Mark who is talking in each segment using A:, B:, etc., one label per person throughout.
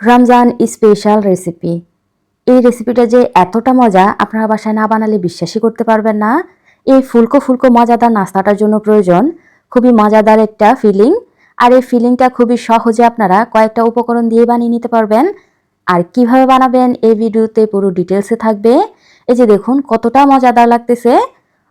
A: Ramzan special recipe এই রেসিপিটা যে এতটা মজা, আপনারা বাসায় না বানালে বিশ্বাসই করতে পারবেন না। এই ফুলকো ফুলকো মজাদার নাস্তাটার জন্য প্রয়োজন খুবই মজাদার একটা ফিলিং আর এই ফিলিংটা খুবই সহজে আপনারা কয়েকটা উপকরণ দিয়ে বানিয়ে নিতে পারবেন। আর কীভাবে বানাবেন এই ভিডিওতে পুরো ডিটেলসে থাকবে। এই যে দেখুন কতটা মজাদার লাগতেছে।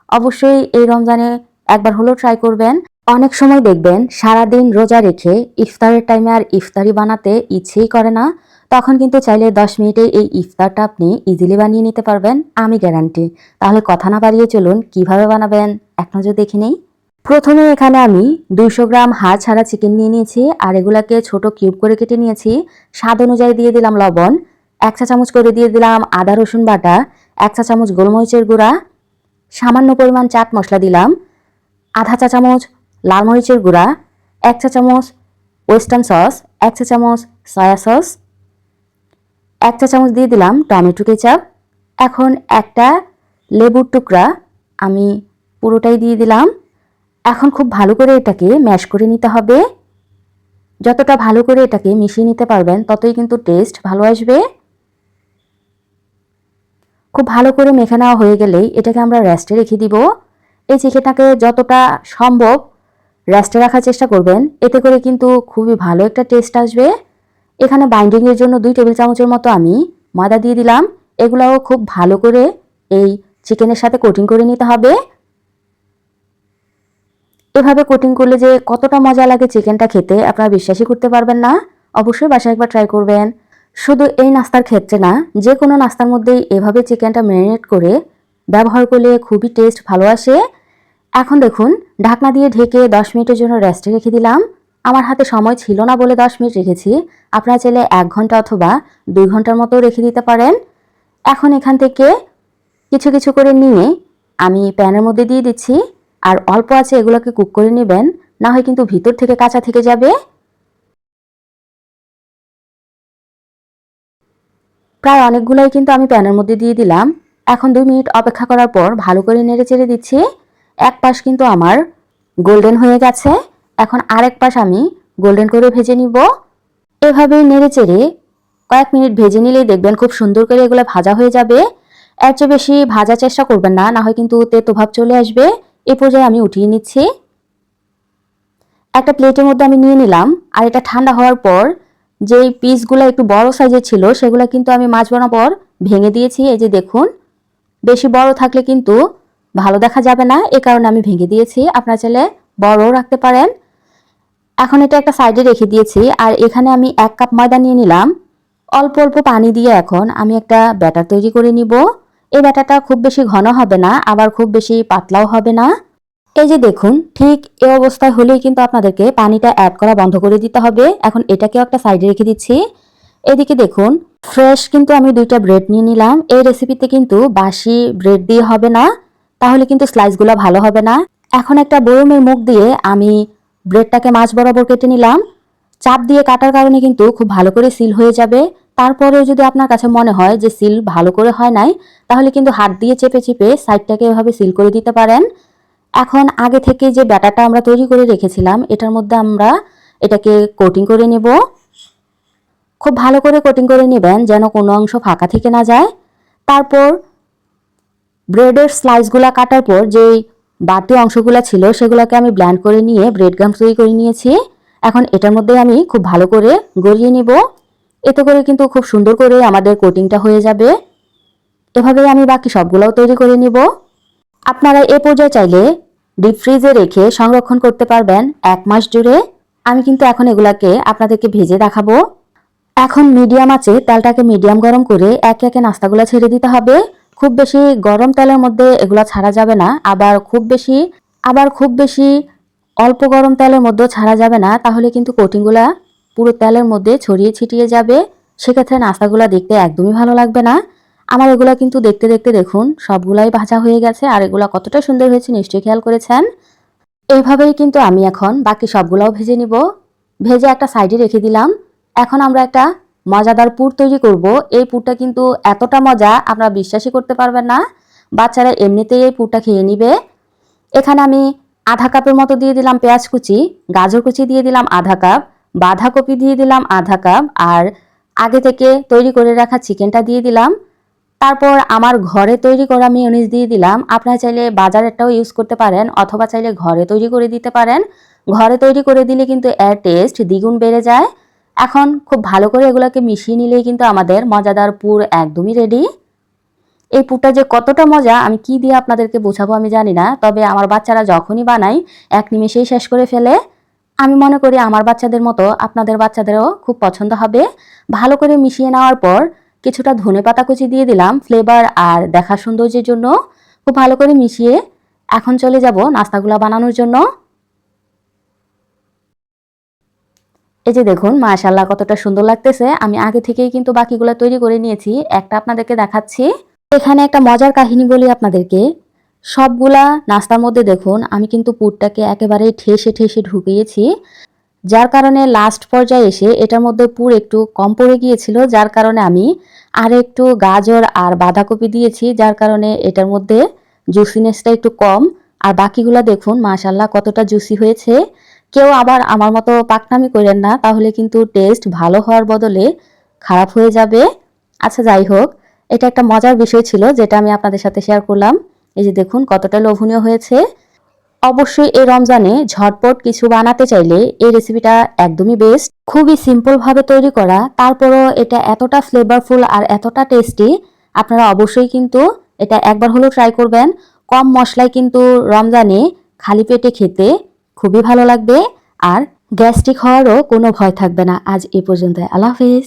A: অবশ্যই এই রমজানে একবার হলেও ট্রাই করবেন। অনেক সময় দেখবেন সারাদিন রোজা রেখে ইফতারের টাইমে আর ইফতারি বানাতে ইচ্ছেই করে না, তখন কিন্তু চাইলে দশ মিনিটে এই ইফতারটা আপনি ইজিলি বানিয়ে নিতে পারবেন, আমি গ্যারান্টি তাহলে কথা না বাড়িয়ে চলুন, কীভাবে বানাবেন, এক নজর দেখে নেই? প্রথমে এখানে আমি দুইশো গ্রাম হাড় ছাড়া চিকেন নিয়ে নিয়েছি, আর এগুলাকে ছোট কিউব করে কেটে নিয়েছি। স্বাদ অনুযায়ী দিয়ে দিলাম লবণ, এক চা চামচ করে দিয়ে দিলাম আদা, রসুন বাটা, এক চা চামচ গোলমরিচের গুঁড়া, সামান্য পরিমাণ চাট মশলা দিলাম, আধা চা চামচ লাল মরিচের গুঁড়া, এক চা চামচ ওয়েস্টার্ন সস, এক চা চামচ সয়া সস, এক চা চামচ দিয়ে দিলাম টমেটো কেচাপ। এখন একটা লেবুর টুকরা আমি পুরোটাই দিয়ে দিলাম। এখন খুব ভালো করে এটাকে ম্যাশ করে নিতে হবে। যতটা ভালো করে এটাকে মিশিয়ে নিতে পারবেন, ততই কিন্তু টেস্ট ভালো আসবে। খুব ভালো করে মেখে নেওয়া হয়ে গেলেই এটাকে আমরা রেস্টে রেখে দিব। এই চিকেনটাকে যতটা সম্ভব রেস্টে রাখার চেষ্টা করবেন। এতে করে কিন্তু খুবই ভালো একটা টেস্ট আসবে। এখানে বাইন্ডিংয়ের জন্য দুই টেবিল চামচের মতো আমি ময়দা দিয়ে দিলাম। এগুলাও খুব ভালো করে এই চিকেনের সাথে কোটিং করে নিতে হবে। এভাবে কোটিং করলে যে কতটা মজা লাগে চিকেনটা খেতে, আপনারা বিশ্বাসই করতে পারবেন না। অবশ্যই বাসায় একবার ট্রাই করবেন। শুধু এই নাস্তার ক্ষেত্রে না যে কোনো নাস্তার মধ্যেই এভাবে চিকেনটা ম্যারিনেট করে ব্যবহার করলে খুবই টেস্ট ভালো আসে। এখন দেখুন, ঢাকনা দিয়ে ঢেকে দশ মিনিটের জন্য রেস্টে রেখে দিলাম। আমার হাতে সময় ছিল না বলে দশ মিনিট রেখেছি। আপনারা চাইলে এক ঘণ্টা অথবা দুই ঘণ্টার মতো রেখে দিতে পারেন। এখন এখান থেকে কিছু কিছু করে নিয়ে আমি প্যানের মধ্যে দিয়ে দিচ্ছি। আর অল্প আছে এগুলোকে কুক করে নেবেন, না হয় কিন্তু ভিতর থেকে কাঁচা থেকে যাবে। প্রায় অনেকগুলোই কিন্তু আমি প্যানের মধ্যে দিয়ে দিলাম। এখন দুই মিনিট অপেক্ষা করার পর ভালো করে নেড়ে চেড়ে দিচ্ছি। এক পাশ কিন্তু আমার গোল্ডেন হয়ে গেছে, এখন আরেক পাশ আমি গোল্ডেন করে ভেজে নিব। এভাবে নেড়ে চেড়ে কয়েক মিনিট ভেজে নিলেই দেখবেন খুব সুন্দর করে এগুলো ভাজা হয়ে যাবে। এর চেয়ে বেশি ভাজার চেষ্টা করবেন না না হয় কিন্তু তেতো ভাব চলে আসবে। এ পর্যায়ে আমি উঠিয়ে নিচ্ছি। একটা প্লেটের মধ্যে আমি নিয়ে নিলাম, আর এটা ঠান্ডা হওয়ার পর যেই পিসগুলো একটু বড় সাইজের ছিল, সেগুলো কিন্তু আমি মাছ বরাবর ভেঙে দিয়েছি। এই যে দেখুন, বেশি বড় থাকলে কিন্তু ভালো দেখা যাবে না, এ কারণে আমি ভেঙে দিয়েছি। আপনারা চাইলে বড়ও রাখতে পারেন। এখন এটা একটা সাইডে রেখে দিয়েছি, আর এখানে আমি এক কাপ ময়দা নিয়ে নিলাম। অল্প অল্প পানি দিয়ে এখন আমি একটা ব্যাটার তৈরি করে নিব। এই ব্যাটারটা খুব বেশি ঘন হবে না, আবার খুব বেশি পাতলাও হবে না। এই যে দেখুন, ঠিক এ অবস্থায় হলেই কিন্তু আপনাদেরকে পানিটা অ্যাড করা বন্ধ করে দিতে হবে। এখন এটাকেও একটা সাইডে রেখে দিচ্ছি। এদিকে দেখুন ফ্রেশ কিন্তু আমি দুইটা ব্রেড নিয়ে নিলাম। এই রেসিপিতে কিন্তু বাসি ব্রেড দিয়ে হবে না। তাহলে কিন্তু স্লাইসগুলো ভালো হবে না। এখন একটা বয়মের মুখ দিয়ে আমি ব্রেডটাকে মাছ বরাবর কেটে নিলাম। চাপ দিয়ে কাটার কারণে কিন্তু খুব ভালো করে সিল হয়ে যাবে। তারপরেও যদি আপনার কাছে মনে হয় যে সিল ভালো করে হয় নাই, তাহলে কিন্তু হাত দিয়ে চেপে চেপে সাইডটাকে এভাবে সিল করে দিতে পারেন। এখন আগে থেকে যে ব্যাটারটা আমরা তৈরি করে রেখেছিলাম, এটার মধ্যে আমরা এটাকে কোটিং করে নেব। খুব ভালো করে কোটিং করে নেবেন যেন কোনো অংশ ফাঁকা থেকে না যায়। তারপর ব্রেডের স্লাইসগুলা কাটার পর যেই বাড়তি অংশগুলো ছিল, সেগুলোকে আমি ব্ল্যান্ড করে নিয়ে ব্রেড গাম তৈরি করে নিয়েছি। এখন এটার মধ্যে আমি খুব ভালো করে গড়িয়ে নিব। এতে করে কিন্তু খুব সুন্দর করে আমাদের কোটিংটা হয়ে যাবে। এভাবেই আমি বাকি সবগুলোও তৈরি করে নিব। আপনারা এ পর্যায়ে চাইলে ডিপ ফ্রিজে রেখে সংরক্ষণ করতে পারবেন এক মাস জুড়ে। আমি কিন্তু এখন এগুলাকে আপনাদেরকে ভেজে দেখাবো। এখন মিডিয়াম আছে, তেলটাকে মিডিয়াম গরম করে একে একে নাস্তাগুলো ছেড়ে দিতে হবে। খুব বেশি গরম তেলের মধ্যে এগুলো ছাড়া যাবে না, আবার খুব বেশি, আবার খুব বেশি অল্প গরম তেলের মধ্যেও ছাড়া যাবে না, তাহলে কিন্তু কোটিংগুলা পুরো তেলের মধ্যে ছড়িয়ে ছিটিয়ে যাবে। সেক্ষেত্রে নাস্তাগুলো দেখতে একদমই ভালো লাগবে না। আমার এগুলো কিন্তু দেখতে দেখতে দেখুন, সবগুলাই ভাজা হয়ে গেছে, আর এগুলো কতটা সুন্দর হয়েছে নিশ্চয়ই খেয়াল করেছেন। এইভাবেই কিন্তু আমি এখন বাকি সবগুলাও ভেজে নিব। ভেজে একটা সাইডে রেখে দিলাম। এখন আমরা একটা মজাদার পুর তৈরি করব। এই পুরটা কিন্তু এতটা মজা, আপনারা বিশ্বাসই করতে পারবেন না। বাচ্চারা এমনিতেই এই পুরটা খেয়ে নিবে। এখানে আমি আধা কাপের মতো দিয়ে দিলাম পেঁয়াজ কুচি, গাজর কুচি দিয়ে দিলাম আধা কাপ, বাঁধাকপি দিয়ে দিলাম আধা কাপ, আর আগে থেকে তৈরি করে রাখা চিকেনটা দিয়ে দিলাম। তারপর আমার ঘরে তৈরি করা মিওনিজ দিয়ে দিলাম। আপনারা চাইলে বাজারেরটাও ইউজ করতে পারেন, অথবা চাইলে ঘরে তৈরি করে দিতে পারেন। ঘরে তৈরি করে দিলে কিন্তু এর টেস্ট দ্বিগুণ বেড়ে যায়। এখন খুব ভালো করে এগুলোকে মিশিয়ে নিলেই কিন্তু আমাদের মজাদার পুর একদমই রেডি এই পুরটা যে কতটা মজা, আমি কি দিয়ে আপনাদেরকে বোঝাবো আমি জানি না, তবে আমার বাচ্চারা যখনই বানাই এক নিমেষেই শেষ করে ফেলে। আমি মনে করি আমার বাচ্চাদের মতো আপনাদের বাচ্চাদেরও খুব পছন্দ হবে। ভালো করে মিশিয়ে নেওয়ার পর কিছুটা ধনে পাতা কুচি দিয়ে দিলাম ফ্লেভার আর দেখা সৌন্দর্যের জন্য। খুব ভালো করে মিশিয়ে এখন চলে যাব নাস্তাগুলো বানানোর জন্য। এই যে দেখুন মাশাল্লাহ কতটা সুন্দর লাগতেছে। আমি আগে থেকেই কিন্তু বাকিগুলো তৈরি করে নিয়েছি। একটা আপনাদেরকে দেখাচ্ছি। এখানে একটা মজার কাহিনী বলি আপনাদেরকে। সবগুলা নাস্তার মধ্যে দেখুন, আমি কিন্তু পুরটাকে একেবারে ঠেসে ঠেসে ঢুকিয়েছি। যার কারণে লাস্ট পর্যায়ে এসে এটার মধ্যে পুর একটু কম পড়ে গিয়েছিল। যার কারণে আমি আর একটু গাজর আর বাঁধাকপি দিয়েছি। যার কারণে এটার মধ্যে জুসিনেসটা একটু কম। আর বাকিগুলা দেখুন মাশাল্লাহ কতটা জুসি হয়েছে। কেউ আবার আমার মতো পাকনামি করেন না, তাহলে কিন্তু টেস্ট ভালো হওয়ার বদলে খারাপ হয়ে যাবে। আচ্ছা যাই হোক, এটা একটা মজার বিষয় ছিল যেটা আমি আপনাদের সাথে শেয়ার করলাম। এই যে দেখুন, কতটা লোভনীয় হয়েছে। অবশ্যই এই রমজানে ঝটপট কিছু বানাতে চাইলে এই রেসিপিটা একদমই বেস্ট খুবই সিম্পল ভাবে তৈরি করা, তারপরও এটা এতটা ফ্লেভারফুল আর এতটা টেস্টি আপনারা অবশ্যই কিন্তু এটা একবার হলেও ট্রাই করবেন। কম মশলায় কিন্তু রমজানে খালি পেটে খেতে খুবই ভালো লাগবে আর গ্যাস্ট্রিক হওয়ারও কোনো ভয় থাকবে না। আজ এ পর্যন্ত আল্লাহ হাফিজ।